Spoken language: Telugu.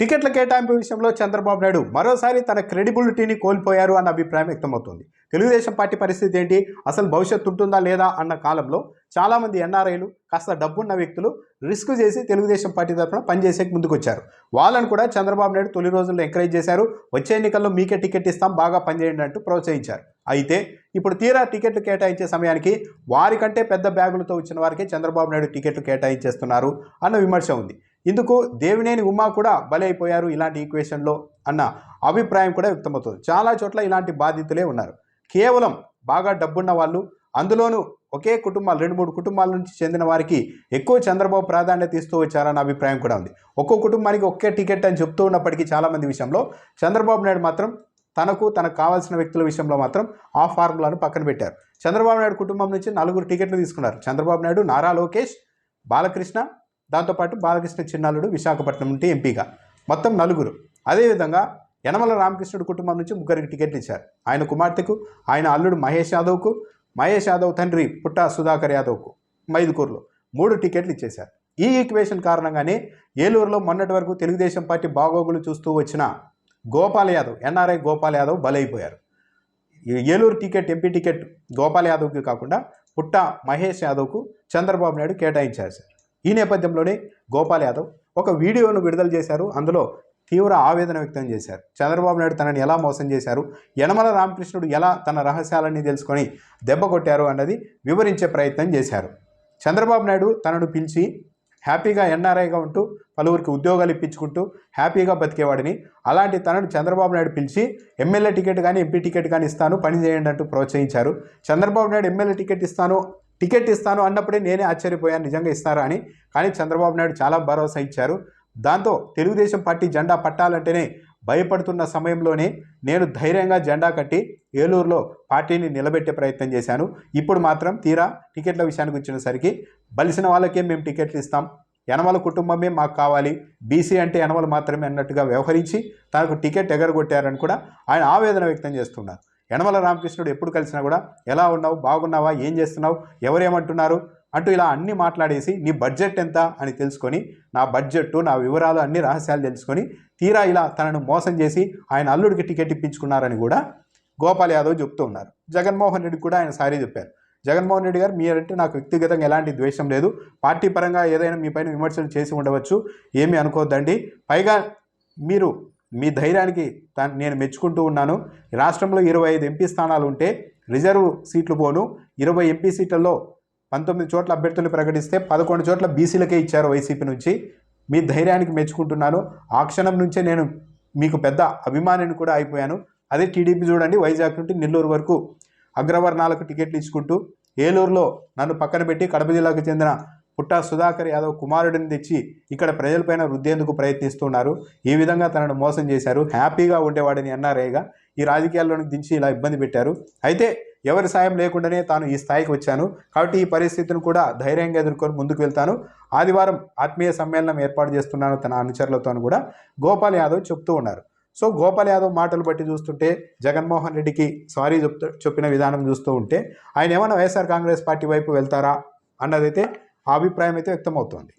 టికెట్ల కేటాయింపు విషయంలో చంద్రబాబు నాయుడు మరోసారి తన క్రెడిబిలిటీని కోల్పోయారు అన్న అభిప్రాయం వ్యక్తమవుతోంది. తెలుగుదేశం పార్టీ పరిస్థితి ఏంటి? అసలు భవిష్యత్తు ఉంటుందా లేదా అన్న కాలంలో చాలామంది ఎన్ఆర్ఐలు కాస్త డబ్బున్న వ్యక్తులు రిస్క్ చేసి తెలుగుదేశం పార్టీ తరఫున పనిచేసేకి ముందుకొచ్చారు. వాళ్ళను కూడా చంద్రబాబు నాయుడు తొలి రోజుల్లో ఎంకరేజ్ చేశారు. వచ్చే ఎన్నికల్లో మీకే టికెట్ ఇస్తాం బాగా పనిచేయండి అంటూ ప్రోత్సహించారు. అయితే ఇప్పుడు తీరా టికెట్లు కేటాయించే సమయానికి వారికంటే పెద్ద బ్యాగులతో వచ్చిన వారికి చంద్రబాబు నాయుడు టికెట్లు కేటాయించేస్తున్నారు అన్న విమర్శ ఉంది. ఇందుకు దేవినేని ఉమా కూడా బలైపోయారు ఇలాంటి ఈక్వేషన్లో అన్న అభిప్రాయం కూడా వ్యక్తమవుతుంది. చాలా చోట్ల ఇలాంటి బాధితులే ఉన్నారు. కేవలం బాగా డబ్బున్న వాళ్ళు అందులోనూ ఒకే కుటుంబాలు రెండు మూడు కుటుంబాల నుంచి చెందిన వారికి ఎక్కువ చంద్రబాబు ప్రాధాన్యత ఇస్తూ వచ్చారన్న అభిప్రాయం కూడా ఉంది. ఒక్కో కుటుంబానికి ఒకే టికెట్ అని చెప్తూ ఉన్నప్పటికీ చాలామంది విషయంలో చంద్రబాబు నాయుడు మాత్రం తనకు తనకు కావాల్సిన వ్యక్తుల విషయంలో మాత్రం ఆ ఫార్ములాను పక్కన పెట్టారు. చంద్రబాబు నాయుడు కుటుంబం నుంచి నలుగురు టికెట్లు తీసుకున్నారు. చంద్రబాబు నాయుడు నారా లోకేష్ బాలకృష్ణ దాంతోపాటు బాలకృష్ణ చిన్నాలుడు విశాఖపట్నం నుండి ఎంపీగా. మొత్తం నలుగురు. అదేవిధంగా యనమల రామకృష్ణుడు కుటుంబం నుంచి ముగ్గురికి టికెట్లు ఇచ్చారు. ఆయన కుమార్తెకు ఆయన అల్లుడు మహేష్ యాదవ్కు మహేష్ యాదవ్ తండ్రి పుట్ట సుధాకర్ యాదవ్కు మైదుకూరులో మూడు టికెట్లు ఇచ్చేశారు. ఈ ఈక్వేషన్ కారణంగానే ఏలూరులో మొన్నటి వరకు తెలుగుదేశం పార్టీ బాగోగులు చూస్తూ వచ్చిన Gopal Yadav NRI Gopal Yadav బలైపోయారు. Eluru ticket MP ticket Gopal యాదవ్కి కాకుండా పుట్ట మహేష్ యాదవ్కు చంద్రబాబు నాయుడు కేటాయించారు సార్. ఈ నేపథ్యంలోనే గోపాల్ యాదవ్ ఒక వీడియోను విడుదల చేశారు. అందులో తీవ్ర ఆవేదన వ్యక్తం చేశారు. చంద్రబాబు నాయుడు తనని ఎలా మోసం చేశారు? యనమల రామకృష్ణుడు ఎలా తన రహస్యాలన్నీ తెలుసుకొని దెబ్బ కొట్టారు అన్నది వివరించే ప్రయత్నం చేశారు. చంద్రబాబు నాయుడు తనను పిలిచి హ్యాపీగా ఎన్ఆర్ఐగా ఉంటూ పలువురికి ఉద్యోగాలు ఇప్పించుకుంటూ హ్యాపీగా బతికేవాడిని. అలాంటి తనను చంద్రబాబు నాయుడు పిలిచి ఎమ్మెల్యే టికెట్ కానీ ఎంపీ టికెట్ కానీ ఇస్తాను పని చేయండి అంటూ ప్రోత్సహించారు. చంద్రబాబు నాయుడు ఎమ్మెల్యే టికెట్ ఇస్తాను టికెట్ ఇస్తాను అన్నప్పుడే నేనే ఆశ్చర్యపోయాను. నిజంగా ఇస్తారా అని. కానీ చంద్రబాబు నాయుడు చాలా భరోసా ఇచ్చారు. దాంతో తెలుగుదేశం పార్టీ జెండా పట్టాలంటేనే భయపడుతున్న సమయంలోనే నేను ధైర్యంగా జెండా కట్టి ఏలూరులో పార్టీని నిలబెట్టే ప్రయత్నం చేశాను. ఇప్పుడు మాత్రం తీరా టికెట్ల విషయానికి వచ్చినసరికి బలిసిన వాళ్ళకే మేము టికెట్లు ఇస్తాం. యనమల కుటుంబమే మాకు కావాలి. బీసీ అంటే యనమలు మాత్రమే అన్నట్టుగా వ్యవహరించి తనకు టికెట్ ఎగరగొట్టారని కూడా ఆయన ఆవేదన వ్యక్తం చేస్తున్నారు. యనమల రామకృష్ణుడు ఎప్పుడు కలిసినా కూడా ఎలా ఉన్నావు? బాగున్నావా? ఏం చేస్తున్నావు? ఎవరేమంటున్నారు? అంటూ ఇలా అన్ని మాట్లాడేసి నీ బడ్జెట్ ఎంత? అని తెలుసుకొని నా బడ్జెట్ నా వివరాలు అన్ని రహస్యాలు తెలుసుకొని తీరా ఇలా తనను మోసం చేసి ఆయన అల్లుడికి టికెట్ ఇప్పించుకున్నారని కూడా గోపాల్ యాదవ్ చెప్తూ ఉన్నారు. జగన్మోహన్ రెడ్డి కూడా ఆయన సారీ చెప్పారు. జగన్మోహన్ రెడ్డి గారు మీరంటే నాకు వ్యక్తిగతంగా ఎలాంటి ద్వేషం లేదు. పార్టీ పరంగా ఏదైనా మీ పైన విమర్శలు చేసి ఉండవచ్చు. ఏమీ అనుకోవద్దండి. పైగా మీరు మీ ధైర్యానికి నేను మెచ్చుకుంటూ ఉన్నాను. రాష్ట్రంలో ఇరవై ఐదు ఎంపీ స్థానాలు ఉంటే రిజర్వ్ సీట్లు పోను. ఇరవై ఎంపీ సీట్లలో పంతొమ్మిది చోట్ల అభ్యర్థులు ప్రకటిస్తే పదకొండు చోట్ల బీసీలకే ఇచ్చారు వైసీపీ నుంచి. మీ ధైర్యానికి మెచ్చుకుంటున్నాను. ఆ క్షణం నుంచే నేను మీకు పెద్ద అభిమానిని కూడా అయిపోయాను. అదే టీడీపీ చూడండి వైజాగ్ నుండి నెల్లూరు వరకు అగ్రవర్ణాలకు టికెట్లు ఇచ్చుకుంటూ ఏలూరులో నన్ను పక్కన పెట్టి కడప జిల్లాకు చెందిన పుట్టా సుధాకర్ యాదవ్ కుమారుడిని తెచ్చి ఇక్కడ ప్రజలపైన రుద్దేందుకు ప్రయత్నిస్తున్నారు. ఈ విధంగా తనను మోసం చేశారు. హ్యాపీగా ఉండేవాడిని ఎన్ఆర్ఐగా ఈ రాజకీయాల్లోనికి దించి ఇలా ఇబ్బంది పెట్టారు. అయితే ఎవరి సాయం లేకుండానే తాను ఈ స్థాయికి వచ్చాను. కాబట్టి ఈ పరిస్థితిని కూడా ధైర్యంగా ఎదుర్కొని ముందుకు వెళ్తాను. ఆదివారం ఆత్మీయ సమ్మేళనం ఏర్పాటు చేస్తున్నాను తన అనుచరులతో కూడా. గోపాల్ యాదవ్ చెప్తూ ఉన్నారు. సో గోపాల్ యాదవ్ మాటలు బట్టి చూస్తుంటే జగన్మోహన్ రెడ్డికి సారీ చెప్తూ చెప్పిన విధానం చూస్తూ ఉంటే ఆయన ఏమైనా వైఎస్ఆర్ కాంగ్రెస్ పార్టీ వైపు వెళ్తారా అన్నదైతే అభిప్రాయం అయితే వ్యక్తమవుతోంది.